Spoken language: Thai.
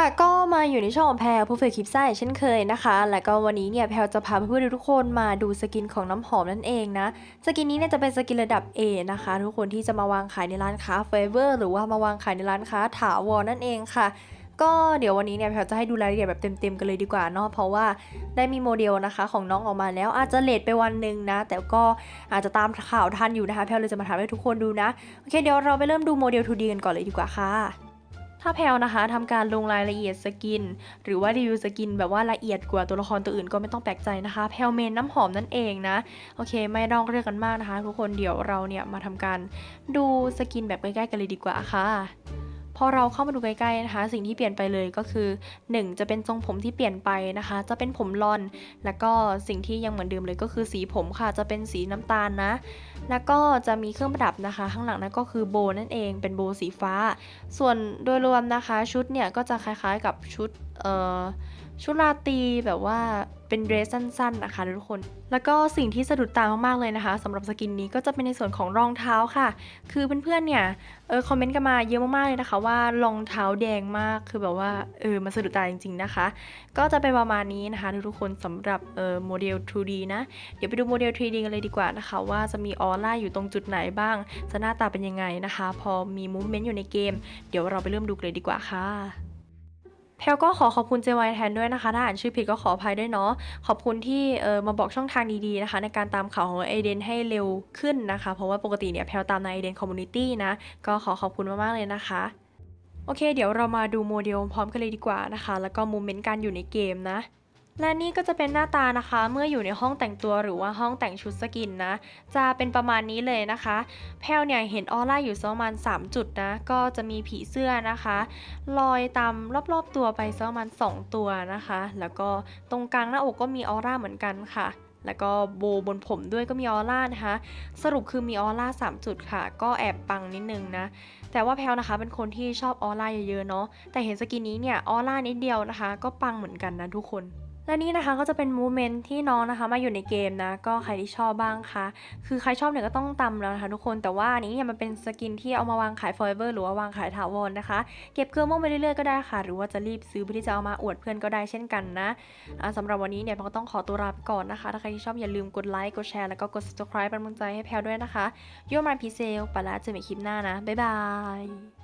ค่ะก็มาอยู่ในช่องของแพรผู้ฝึกคลิปไส้เช่นเคยนะคะ และก็วันนี้เนี่ยแพรจะพาเพื่อนๆทุกคนมาดูสกินของน้ำหอมนั่นเองนะสกินนี้เนี่ยจะเป็นสกินระดับ A นะคะ ทุกคนที่จะมาวางขายในร้านค้าเฟเวอร์หรือว่ามาวางขายในร้านค้าถาวรนั่นเองค่ะก็เดี๋ยววันนี้เนี่ยแพรจะให้ดูรายละเอียดแบบเต็มๆกันเลยดีกว่าเนาะเพราะว่าได้มีโมเดลนะคะของน้องออกมาแล้วอาจจะเลทไปวันหนึ่งนะ แต่ก็อาจจะตามข่าวทันอยู่นะคะแพรเลยจะมาถามให้ทุกคนดูนะโอเคเดี๋ยวเราไปเริ่มดูโมเดล 2D กันก่อนเลยดีกว่าค่ะ ถ้าแพลนะคะทำการลงรายละเอียดสกิน หรือว่ารีวิวสกินแบบว่าละเอียดกว่าตัวละครตัวอื่นก็ไม่ต้องแปลกใจนะคะ แพลเมนน้ำหอมนั่นเองนะ โอเค ไม่ต้องเรียกกันมากนะคะ ทุกคนเดี๋ยวเราเนี่ยมาทำการดูสกินแบบใกล้ๆกันเลยดีกว่าค่ะ พอเราเข้ามาดูใกล้ๆนะคะ สิ่งที่เปลี่ยนไปเลยก็คือ 1 จะเป็นทรงผมที่เปลี่ยนไปนะคะ จะเป็นผมลอน แล้วก็สิ่งที่ยังเหมือนเดิมเลยก็คือสีผมค่ะ จะเป็นสีน้ำตาลนะ แล้วก็จะมีเครื่องประดับนะคะ ข้างหลังนั่นก็คือโบนั่นเอง เป็นโบสีฟ้า ส่วนโดยรวมนะคะ ชุดเนี่ยก็จะคล้ายๆกับชุด ชุดราตรีแบบว่าเป็นเดรสสั้นๆนะคะทุกคน แล้วก็สิ่งที่สะดุดตามากๆเลยนะคะสำหรับสกินนี้ก็จะเป็นในส่วนของรองเท้าค่ะ คือเพื่อนๆเนี่ยเออคอมเมนต์กันมาเยอะมากๆเลยนะคะว่ารองเท้าแดงมากคือแบบว่าเออมันสะดุดตาจริงๆนะคะ ก็จะเป็นประมาณนี้นะคะทุกๆคนสำหรับเออโมเดล 2D นะ เดี๋ยวไปดูโมเดล 3D กันเลยดีกว่านะคะ ว่าจะมีออร่าอยู่ตรงจุดไหนบ้าง จะหน้าตาเป็นยังไงนะคะ พอมีมูฟเมนต์อยู่ในเกม เดี๋ยวเราไปเริ่มดูกันเลยดีกว่าค่ะ แพลก็ขอขอบคุณ JY แทนด้วยนะคะ ถ้าอ่านชื่อผิดก็ขออภัยด้วยเนาะ ขอบคุณที่เออมาบอกช่องทางดีๆนะคะ ในการตามข่าวของไอเดนให้เร็วขึ้นนะคะ เพราะว่าปกติเนี่ยแพลตามในไอเดนคอมมูนิตี้นะ ก็ขอขอบคุณมากๆเลยนะคะโอเค เดี๋ยวเรามาดูโมเดลพร้อมกันเลยดีกว่านะคะ แล้วก็มูเมนต์การอยู่ในเกมนะ และนี่ก็จะเป็นหน้าตานะคะ เมื่ออยู่ในห้องแต่งตัวหรือว่าห้องแต่งชุดสกินนะ จะเป็นประมาณนี้เลยนะคะ แพลเนี่ยเห็นออร่าอยู่ประมาณ 3 จุดนะ ก็จะมีผีเสื้อนะคะ ลอยตามรอบๆตัวไปประมาณ 2 ตัวนะคะ แล้วก็ตรงกลางหน้าอกก็มีออร่าเหมือนกันค่ะแล้วก็โบบนผมด้วยก็มีออร่านะคะ สรุปคือมีออร่า3จุดค่ะ ก็แอบปังนิดนึงนะ แต่ว่าแพลนะคะเป็นคนที่ชอบออร่าเยอะๆเนาะ แต่เห็นสกินนี้เนี่ยออร่านิดเดียวนะคะ ก็ปังเหมือนกันนะทุกคน และนี่นะคะก็จะเป็นมูเมนต์ที่น้องนะคะมาอยู่ในเกมนะ ก็ใครที่ชอบบ้างคะคือใครชอบเนี่ยก็ต้องตำแล้วนะคะทุกคนแต่ว่าอันนี้เนี่ยมันเป็นสกินที่เอามาวางขาย forever หรือว่าวางขายถาวรนะคะ เก็บเครื่องม่วงไปเรื่อยๆก็ได้ค่ะ หรือว่าจะรีบซื้อเพื่อที่จะเอามาอวดเพื่อนก็ได้เช่นกันนะอ่าสำหรับวันนี้เนี่ยเราก็ต้องขอตัวลาไปก่อนนะคะ ถ้าใครที่ชอบอย่าลืมกดไลค์กดแชร์แล้วก็กด subscribe เป็นกำลังใจให้แพลด้วยนะคะโยมานพีเซลปแล้วเจอกันใหม่คลิปหน้านะบ๊ายบาย